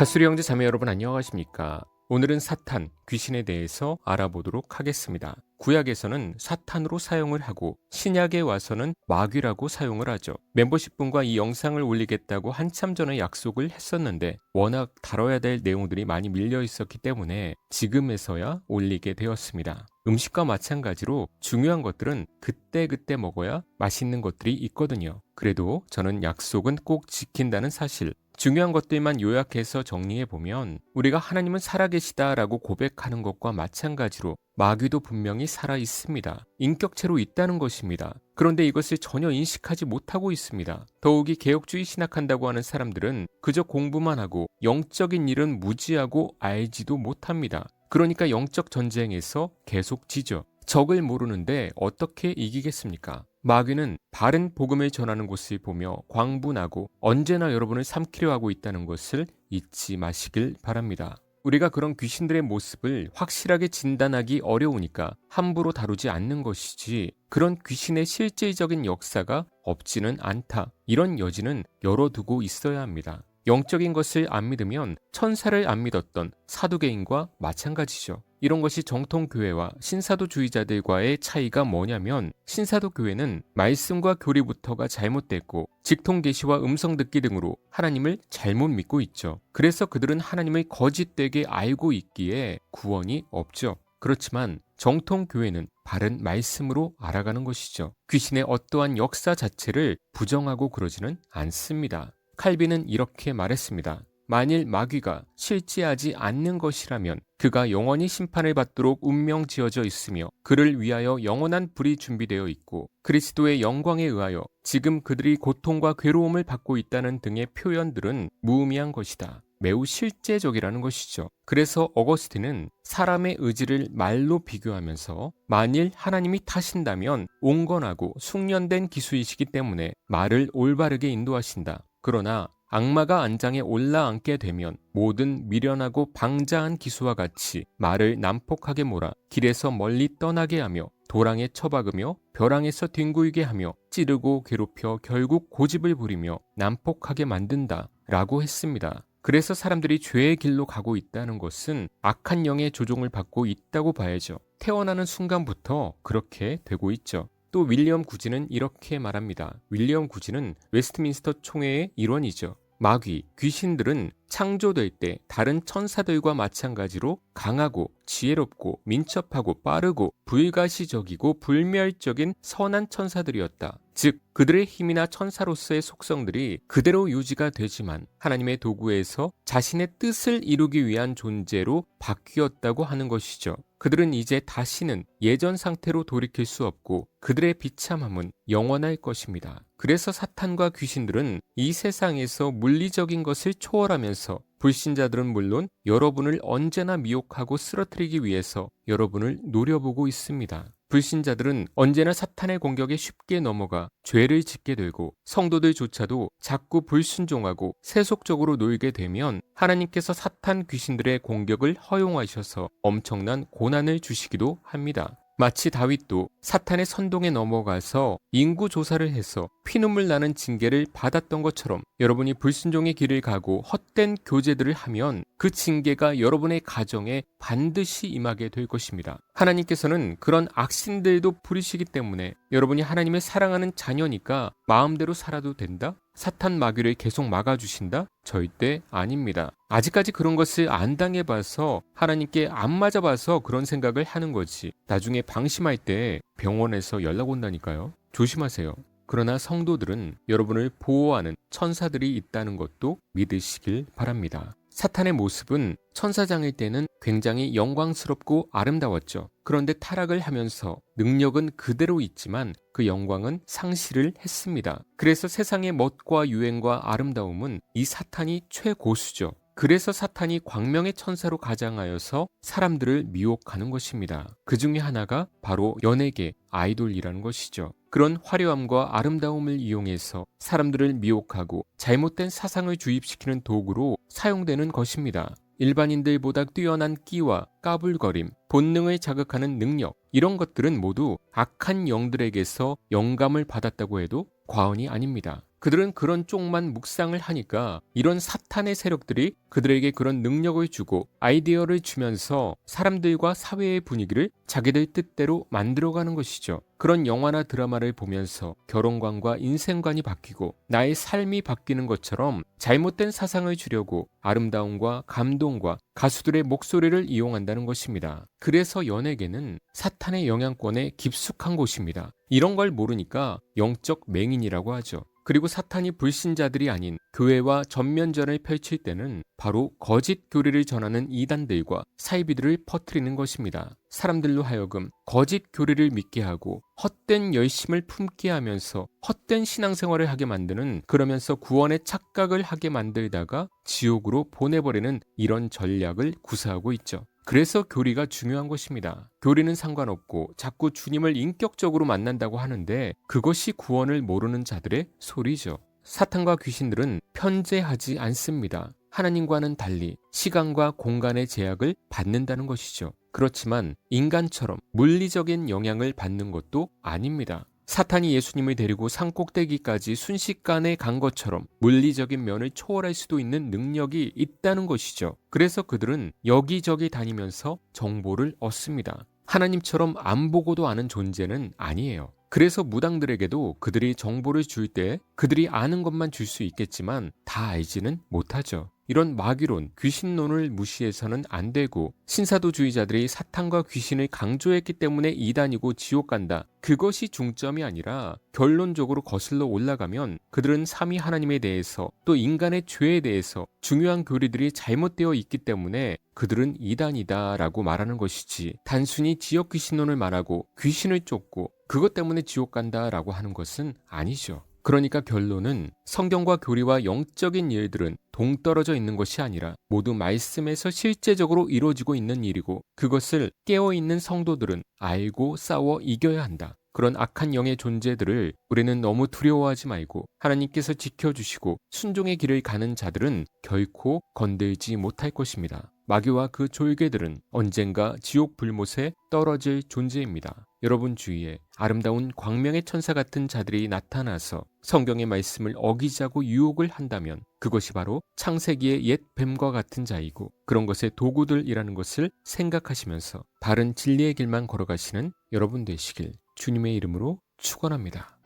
가수리 형제 자매 여러분 안녕하십니까? 오늘은 사탄, 귀신에 대해서 알아보도록 하겠습니다. 구약에서는 사탄으로 사용을 하고 신약에 와서는 마귀라고 사용을 하죠. 멤버십분과 이 영상을 올리겠다고 한참 전에 약속을 했었는데 워낙 다뤄야 될 내용들이 많이 밀려 있었기 때문에 지금에서야 올리게 되었습니다. 음식과 마찬가지로 중요한 것들은 그때그때 먹어야 맛있는 것들이 있거든요. 그래도 저는 약속은 꼭 지킨다는 사실, 중요한 것들만 요약해서 정리해 보면 우리가 하나님은 살아계시다라고 고백하는 것과 마찬가지로 마귀도 분명히 살아 있습니다. 인격체로 있다는 것입니다. 그런데 이것을 전혀 인식하지 못하고 있습니다. 더욱이 개혁주의 신학한다고 하는 사람들은 그저 공부만 하고 영적인 일은 무지하고 알지도 못합니다. 그러니까 영적 전쟁에서 계속 지죠. 적을 모르는데 어떻게 이기겠습니까? 마귀는 바른 복음을 전하는 곳을 보며 광분하고 언제나 여러분을 삼키려 하고 있다는 것을 잊지 마시길 바랍니다. 우리가 그런 귀신들의 모습을 확실하게 진단하기 어려우니까 함부로 다루지 않는 것이지 그런 귀신의 실질적인 역사가 없지는 않다. 이런 여지는 열어두고 있어야 합니다. 영적인 것을 안 믿으면 천사를 안 믿었던 사두개인과 마찬가지죠. 이런 것이 정통교회와 신사도주의자들과의 차이가 뭐냐면 신사도교회는 말씀과 교리부터가 잘못됐고 직통계시와 음성 듣기 등으로 하나님을 잘못 믿고 있죠. 그래서 그들은 하나님을 거짓되게 알고 있기에 구원이 없죠. 그렇지만 정통교회는 바른 말씀으로 알아가는 것이죠. 귀신의 어떠한 역사 자체를 부정하고 그러지는 않습니다. 칼빈은 이렇게 말했습니다. 만일 마귀가 실제하지 않는 것이라면 그가 영원히 심판을 받도록 운명 지어져 있으며 그를 위하여 영원한 불이 준비되어 있고 그리스도의 영광에 의하여 지금 그들이 고통과 괴로움을 받고 있다는 등의 표현들은 무의미한 것이다. 매우 실제적이라는 것이죠. 그래서 어거스틴은 사람의 의지를 말로 비교하면서 만일 하나님이 타신다면 온건하고 숙련된 기수이시기 때문에 말을 올바르게 인도하신다. 그러나 악마가 안장에 올라앉게 되면 모든 미련하고 방자한 기수와 같이 말을 난폭하게 몰아 길에서 멀리 떠나게 하며 도랑에 처박으며 벼랑에서 뒹구이게 하며 찌르고 괴롭혀 결국 고집을 부리며 난폭하게 만든다 라고 했습니다. 그래서 사람들이 죄의 길로 가고 있다는 것은 악한 영의 조종을 받고 있다고 봐야죠. 태어나는 순간부터 그렇게 되고 있죠. 또 윌리엄 구지는 이렇게 말합니다. 윌리엄 구지는 웨스트민스터 총회의 일원이죠. 마귀, 귀신들은 창조될 때 다른 천사들과 마찬가지로 강하고 지혜롭고 민첩하고 빠르고 불가시적이고 불멸적인 선한 천사들이었다. 즉, 그들의 힘이나 천사로서의 속성들이 그대로 유지가 되지만 하나님의 도구에서 자신의 뜻을 이루기 위한 존재로 바뀌었다고 하는 것이죠. 그들은 이제 다시는 예전 상태로 돌이킬 수 없고 그들의 비참함은 영원할 것입니다. 그래서 사탄과 귀신들은 이 세상에서 물리적인 것을 초월하면 서 불신자들은 물론 여러분을 언제나 미혹하고 쓰러뜨리기 위해서 여러분을 노려보고 있습니다. 불신자들은 언제나 사탄의 공격에 쉽게 넘어가 죄를 짓게 되고 성도들조차도 자꾸 불순종하고 세속적으로 놀게 되면 하나님께서 사탄 귀신들의 공격을 허용하셔서 엄청난 고난을 주시기도 합니다. 마치 다윗도 사탄의 선동에 넘어가서 인구 조사를 해서 피눈물 나는 징계를 받았던 것처럼 여러분이 불순종의 길을 가고 헛된 교제들을 하면 그 징계가 여러분의 가정에 반드시 임하게 될 것입니다. 하나님께서는 그런 악신들도 부리시기 때문에 여러분이 하나님을 사랑하는 자녀니까 마음대로 살아도 된다? 사탄 마귀를 계속 막아주신다? 절대 아닙니다. 아직까지 그런 것을 안 당해봐서 하나님께 안 맞아봐서 그런 생각을 하는 거지. 나중에 방심할 때 병원에서 연락 온다니까요. 조심하세요. 그러나 성도들은 여러분을 보호하는 천사들이 있다는 것도 믿으시길 바랍니다. 사탄의 모습은 천사장일 때는 굉장히 영광스럽고 아름다웠죠. 그런데 타락을 하면서 능력은 그대로 있지만 그 영광은 상실을 했습니다. 그래서 세상의 멋과 유행과 아름다움은 이 사탄이 최고수죠. 그래서 사탄이 광명의 천사로 가장하여서 사람들을 미혹하는 것입니다. 그 중에 하나가 바로 연예계, 아이돌이라는 것이죠. 그런 화려함과 아름다움을 이용해서 사람들을 미혹하고 잘못된 사상을 주입시키는 도구로 사용되는 것입니다. 일반인들보다 뛰어난 끼와 까불거림, 본능을 자극하는 능력, 이런 것들은 모두 악한 영들에게서 영감을 받았다고 해도 과언이 아닙니다. 그들은 그런 쪽만 묵상을 하니까 이런 사탄의 세력들이 그들에게 그런 능력을 주고 아이디어를 주면서 사람들과 사회의 분위기를 자기들 뜻대로 만들어가는 것이죠. 그런 영화나 드라마를 보면서 결혼관과 인생관이 바뀌고 나의 삶이 바뀌는 것처럼 잘못된 사상을 주려고 아름다움과 감동과 가수들의 목소리를 이용한다는 것입니다. 그래서 연예계는 사탄의 영향권에 깊숙한 곳입니다. 이런 걸 모르니까 영적 맹인이라고 하죠. 그리고 사탄이 불신자들이 아닌 교회와 전면전을 펼칠 때는 바로 거짓 교리를 전하는 이단들과 사이비들을 퍼뜨리는 것입니다. 사람들로 하여금 거짓 교리를 믿게 하고 헛된 열심을 품게 하면서 헛된 신앙생활을 하게 만드는 그러면서 구원의 착각을 하게 만들다가 지옥으로 보내버리는 이런 전략을 구사하고 있죠. 그래서 교리가 중요한 것입니다. 교리는 상관없고 자꾸 주님을 인격적으로 만난다고 하는데 그것이 구원을 모르는 자들의 소리죠. 사탄과 귀신들은 편재하지 않습니다. 하나님과는 달리 시간과 공간의 제약을 받는다는 것이죠. 그렇지만 인간처럼 물리적인 영향을 받는 것도 아닙니다. 사탄이 예수님을 데리고 산 꼭대기까지 순식간에 간 것처럼 물리적인 면을 초월할 수도 있는 능력이 있다는 것이죠. 그래서 그들은 여기저기 다니면서 정보를 얻습니다. 하나님처럼 안 보고도 아는 존재는 아니에요. 그래서 무당들에게도 그들이 정보를 줄 때 그들이 아는 것만 줄 수 있겠지만 다 알지는 못하죠. 이런 마귀론, 귀신론을 무시해서는 안 되고 신사도주의자들이 사탄과 귀신을 강조했기 때문에 이단이고 지옥 간다. 그것이 중점이 아니라 결론적으로 거슬러 올라가면 그들은 삼위 하나님에 대해서 또 인간의 죄에 대해서 중요한 교리들이 잘못되어 있기 때문에 그들은 이단이다 라고 말하는 것이지 단순히 지역 귀신론을 말하고 귀신을 쫓고 그것 때문에 지옥 간다 라고 하는 것은 아니죠. 그러니까 결론은 성경과 교리와 영적인 일들은 동떨어져 있는 것이 아니라 모두 말씀에서 실제적으로 이루어지고 있는 일이고 그것을 깨어있는 성도들은 알고 싸워 이겨야 한다. 그런 악한 영의 존재들을 우리는 너무 두려워하지 말고 하나님께서 지켜주시고 순종의 길을 가는 자들은 결코 건들지 못할 것입니다. 마귀와 그 졸개들은 언젠가 지옥 불못에 떨어질 존재입니다. 여러분 주위에 아름다운 광명의 천사 같은 자들이 나타나서 성경의 말씀을 어기자고 유혹을 한다면 그것이 바로 창세기의 옛 뱀과 같은 자이고 그런 것의 도구들이라는 것을 생각하시면서 바른 진리의 길만 걸어가시는 여러분 되시길 주님의 이름으로 축원합니다.